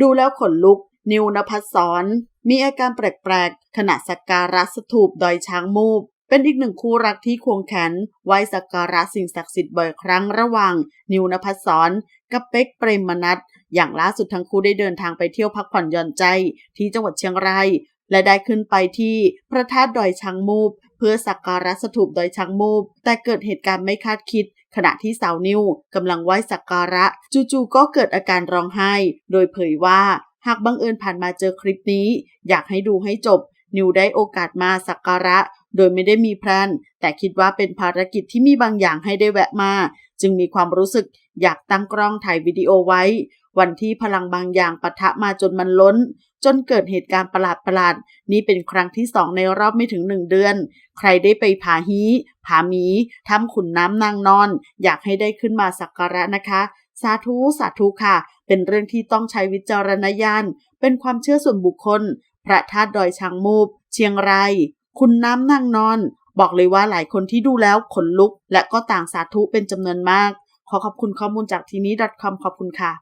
ดูแล้วขนลุก นิวนภัสสรมีอาการแปลกๆขณะสักการะสถูปดอยช้างมูบเป็นอีกหนึ่งคู่รักที่ควงแขนไหวสักการะสิ่งศักดิ์สิทธิ์บ่อยครั้งระหว่าง นิวนภัสสรกับเป๊กเปรมมนัทอย่างล่าสุดทั้งคู่ได้เดินทางไปเที่ยวพักผ่อนหย่อนใจที่จังหวัดเชียงรายและได้ขึ้นไปที่พระธาตุดอยช้างมูบ เพื่อสักการะสถูปดอยช้างมูบแต่เกิดเหตุการณ์ไม่คาดคิด ขณะที่สาวนิวกำลังไหว้สักการะ จู่ๆก็เกิดอาการร้องไห้ โดยเผยว่าหากบังเอิญผ่านมาเจอคลิปนี้ อยากให้ดูให้จบ นิวได้โอกาสมาสักการะ โดยไม่ได้มีแพลนแต่คิดว่าเป็นภารกิจที่มีบางอย่างให้ได้แวะมา จึงมีความรู้สึกอยากตั้งกล้องถ่ายวิดีโอไว้ วันที่พลังบางอย่างปะทะมาจนมันล้น จนเกิดเหตุการณ์ประหลาดๆ นี่เป็นครั้งที่สองในรอบไม่ถึงหนึ่งเดือน ใครได้ไปผาฮีผาหมีทำขุนน้ำนางนอน อยากให้ได้ขึ้นมาสักการะนะคะ สาธุสาธุค่ะ เป็นเรื่องที่ต้องใช้วิจารณญาณ เป็นความเชื่อส่วนบุคคล พระธาตุดอยช้างมูบ เชียงรายคุณน้ำนางนอน บอกเลยว่าหลายคนที่ดูแล้วขนลุก และก็ต่างสาธุเป็นจำนวนมาก ขอขอบคุณข้อมูลจากทีนี้ .com ขอบคุณค่ะ